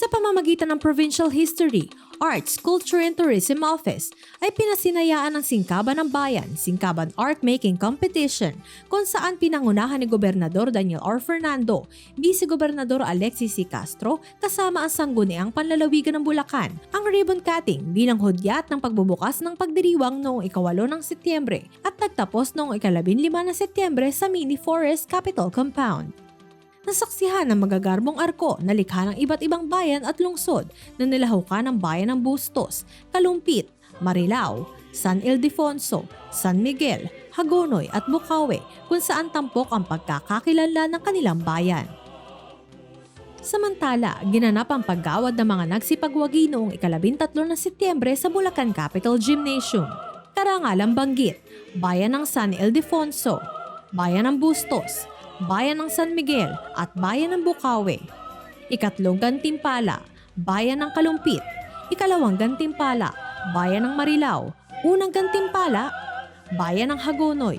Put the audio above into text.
Sa pamamagitan ng Provincial History, Arts, Culture and Tourism Office ay pinasinayaan ng Singkaban ng Bayan, Singkaban Art Making Competition kung saan pinangunahan ni Gobernador Daniel R. Fernando, Vice Gobernador Alexis C. Castro kasama ang sangguniang panlalawigan ng Bulacan ang ribbon cutting bilang hudyat ng pagbubukas ng pagdiriwang noong ikawalo ng Setyembre at nagtapos noong ikalabinlima ng Setyembre sa Mini Forest Capitol Compound nasaksihan ng magagarbong arko na likha ng iba't ibang bayan at lungsod na nilahukan ng bayan ng Bustos, Kalumpit, Marilao, San Ildefonso, San Miguel, Hagonoy at Bukawi kung saan tampok ang pagkakakilala ng kanilang bayan. Samantala, ginanap ang paggawad ng mga nagsipagwagi noong ikalabintatlo ng Setyembre sa Bulacan Capital Gymnasium. Karangalang banggit, Bayan ng San Ildefonso, Bayan ng Bustos, Bayan ng San Miguel at Bayan ng Bukawi. Ikatlong gantimpala, Bayan ng Kalumpit. Ikalawang gantimpala, Bayan ng Marilao. Unang gantimpala, Bayan ng Hagonoy.